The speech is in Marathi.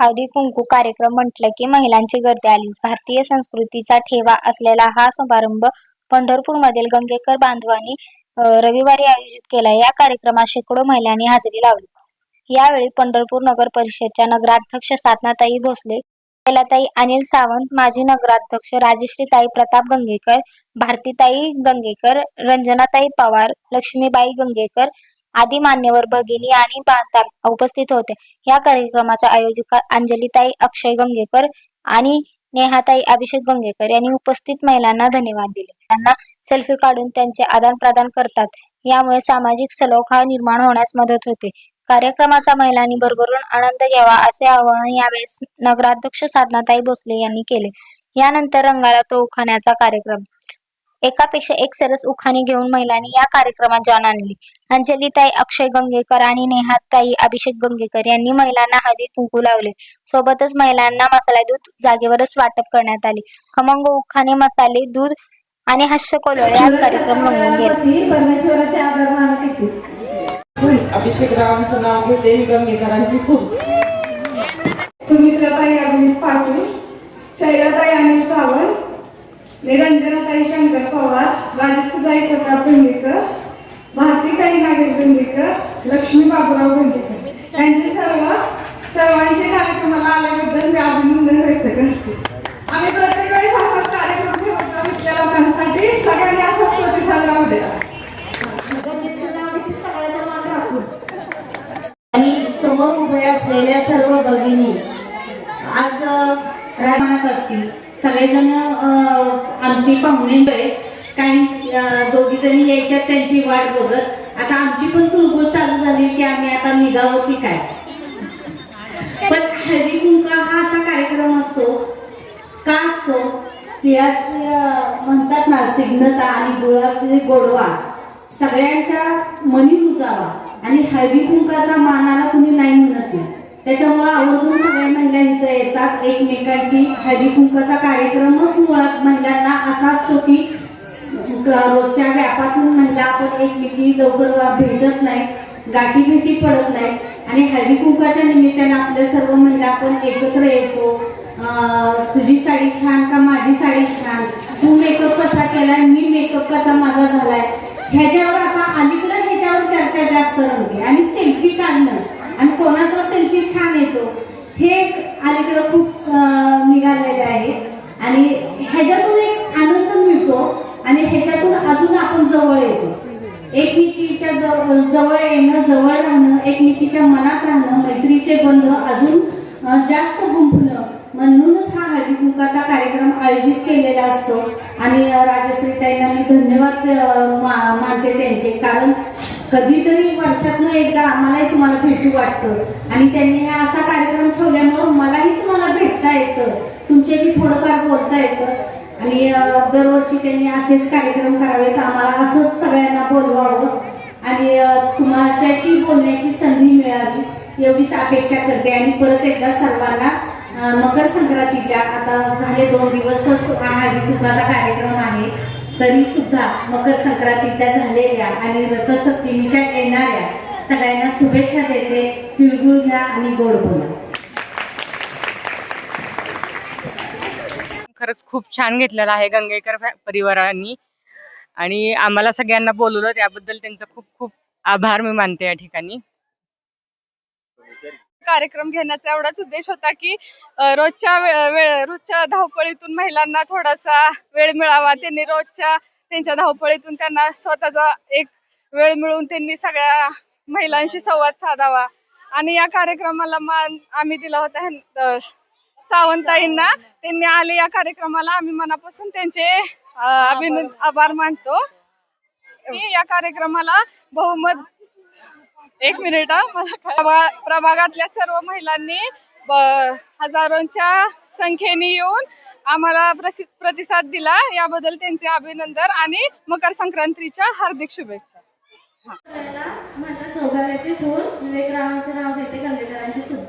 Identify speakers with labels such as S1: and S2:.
S1: हळदी कुंकू कार्यक्रम म्हटलं की महिलांची गर्दी आलीच. भारतीय संस्कृतीचा ठेवा असलेला हा समारंभ पंढरपूरमधील गंगेकर बांधवांनी रविवारी आयोजित केला. या कार्यक्रमात शेकडो महिलांनी हजेरी लावली. यावेळी पंढरपूर नगर परिषदच्या नगराध्यक्ष साधनाताई भोसले कैलाताई अनिल सावंत माजी नगराध्यक्ष राजश्रीताई प्रताप गंगेकर भारतीताई गंगेकर रंजनाताई पवार लक्ष्मीबाई गंगेकर आदी मान्यवर भगिनी आणि बांधताल उपस्थित होते. या कार्यक्रमाच्या आयोजिका अंजलीताई अक्षय गंगेकर आणि नेहाताई अभिषेक गंगेकर यांनी उपस्थित महिलांना धन्यवाद दिले. त्यांना सेल्फी काढून त्यांचे आदान प्रदान करतात. यामुळे सामाजिक सलोखा निर्माण होण्यास मदत होते. कार्यक्रमाचा महिलांनी भरभरून आनंद घ्यावा असे आवाहन यावेळेस नगराध्यक्ष साधनाताई भोसले यांनी केले. यानंतर रंगाला तो उखाण्याचा कार्यक्रम एकापेक्षा एक सरस उखाणे घेऊन महिलांनी या कार्यक्रमात जान आणली. अंजलीताई अक्षय गंगेकर आणि नेहाताई अभिषेक गंगेकर यांनी महिलांना हळदी कुंकू लावले. सोबतच महिलांना मसाला दूध जागेवरच वाटप करण्यात आले. खमंग उखाणे मसाले दूध आणि हास्य कोलोळे हा कार्यक्रम रंगून गेला.
S2: अभिषेक रावांचं नाव घेते गंगेकरांची
S3: सुमित्राताई अभिजित पाटील शैलाताई अनिल सावंत. निरंजनाताई शंकर पवार राजस्थाई प्रताप गुंडेकर भारतीताई नागेश गुंडेकर लक्ष्मी बाबूराव गुंडेकर यांचे सर्व सर्वांचे कार्यक्रमाला आल्याबद्दल मी अभिनंदन व्यक्त करते. आम्ही प्रत्येक वेळेस असाच कार्यक्रम ठेवतो इथल्या लोकांसाठी. सगळ्यांनी असाच प्रतिसाद राहू द्या.
S4: आणि समोर उभे असलेल्या सर्व भगिनी आज राहणार असतील. सगळेजण आमची पाहुणे काही दोघी जणी यायच्यात त्यांची वाट बघत. आता आमची पण चुलबुल चालू झाली की आम्ही आता निघावं की काय? पण हळदी कुंका हा असा कार्यक्रम असतो. का असतो? तिळाच म्हणतात ना सिग्नता आणि गुळाचे गोडवा. सगळ्यांच्या मनी रुजावा. आणि हळदी कुंकाचा मान कुणी नाही म्हणत नाही त्याच्यामुळे आवर्जून सगळ्या महिला इथं येतात. एकमेकांशी हळदी कुंकाचा कार्यक्रमच मुळात महिलांना असा असतो की रोजच्या व्यापातून महिला आपण एकमेकी लवकर भेटत नाही गाठी भेटी पडत नाही. आणि हळदी कुंकाच्या निमित्तानं आपल्या सर्व महिला आपण एकत्र येतो. तुझी साडी छान का माझी साडी छान? तू मेकअप कसा केलाय? मी मेकअप कसा माझा झालाय? ह्याच्यावर आता अलीकडं ह्याच्यावर चर्चा जास्त रंगते आणि सेल्फी काढणं आणि कोणाचा सेल्फी छान येतो हे एक अलीकडं खूप निघालेले आहेत आणि ह्याच्यातून एक आनंद मिळतो आणि ह्याच्यातून अजून आपण जवळ येतो. एकमेकीच्या जवळ जवळ येणं जवळ राहणं एकमेकीच्या मनात राहणं मैत्रीचे बंध अजून जास्त गुंफणं म्हणूनच हा हळदी कुंकाचा कार्यक्रम आयोजित केलेला असतो. आणि राजश्री ताईंना मी धन्यवाद मा- मानते त्यांचे. कारण कधीतरी वर्षातनं एकदा आम्हालाही तुम्हाला भेटू वाटतं. आणि त्यांनी हा असा कार्यक्रम ठेवल्यामुळं मला तुमच्याशी थोडंफार बोलता येतं. आणि दरवर्षी त्यांनी असेच कार्यक्रम करावेत. आम्हाला असंच सगळ्यांना बोलवावं. आणि अं, तुमच्याशी बोलण्याची संधी मिळावी एवढीच अपेक्षा करते. आणि परत एकदा सर्वांना मकर संक्रांतीच्या आता झाले दोन दिवसच हा हळदी कुंकाचा कार्यक्रम आहे. तरी सुद्धा मकर संक्रांतीच्या झालेल्या आणि रथसप्तमीच्या येणाऱ्या सगळ्यांना शुभेच्छा देते. तिळगुळ घ्या आणि गोड बोला.
S5: खरंच खूप छान घेतलेला आहे गंगेकर परिवारांनी. आणि आम्हाला सगळ्यांना बोलवलं त्याबद्दल त्यांचं खूप खूप आभार मी मानते या ठिकाणी.
S6: कार्यक्रम घेण्याचा एवढाच उद्देश होता की रोजच्या वेळ रोजच्या धावपळीतून महिलांना थोडासा वेळ मिळावा. त्यांनी रोजच्या त्यांच्या धावपळीतून त्यांना स्वतःचा एक वेळ मिळून त्यांनी सगळ्या महिलांशी संवाद साधावा. आणि या कार्यक्रमाला मान आम्ही दिला होता सावंताईंना. त्यांनी आले या कार्यक्रमाला. आम्ही मनापासून त्यांचे अभिनंद आभार मानतो. या कार्यक्रमाला बहुमत एक मिनिट हा, प्रभा- प्रभागातल्या सर्व महिलांनी ब- हजारोंच्या संख्येने येऊन आम्हाला प्रसि- प्रतिसाद दिला. याबद्दल त्यांचे अभिनंदन आणि मकर संक्रांतीच्या हार्दिक शुभेच्छा.
S7: माझ्या सौभाग्याचे नाव घेते